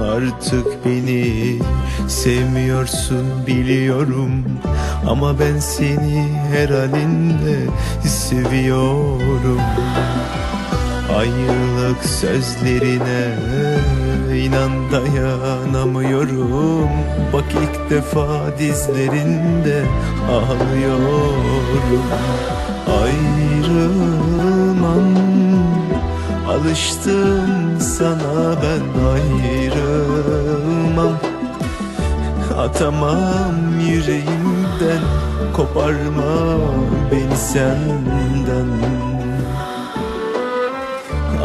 artık beni. Sevmiyorsun biliyorum. Ama ben seni her halinde seviyorum. Ayrılık sözlerine inan dayanamıyorum. Bak ilk defa dizlerinde ağlıyorum. Ayrılmam Alıştım sana ben ayrılmam. Atamam yüreğimden Koparma beni senden.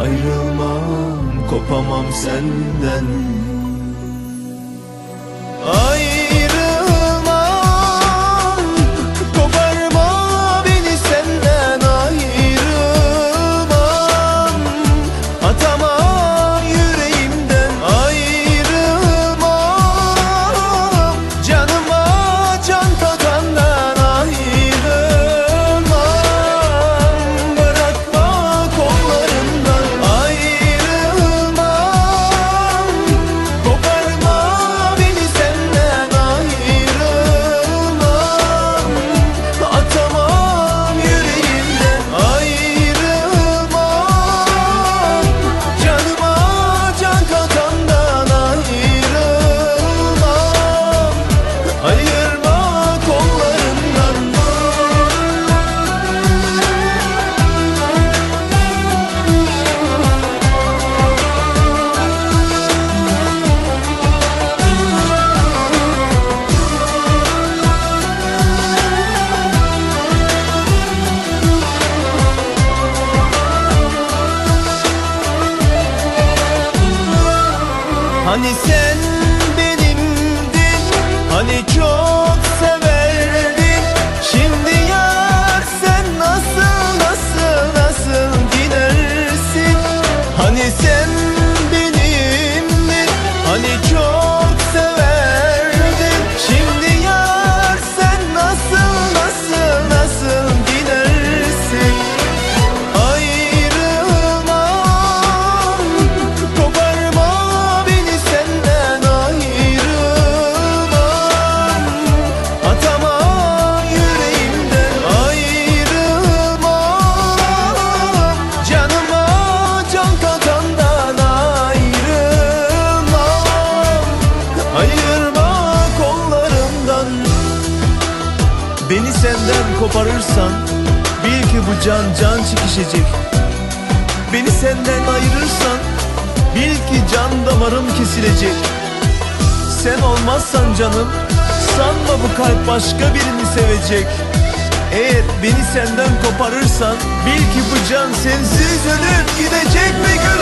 Ayrılmam, kopamam senden Hani sen Ayırma kollarımdan. Beni senden koparırsan Bil ki bu can can çekişecek Beni senden ayırırsan Bil ki can damarım kesilecek. Sen olmazsan canım Sanma bu kalp başka birini sevecek. Eğer beni senden koparırsan Bil ki bu can sensiz ölüp gidecek be gülüm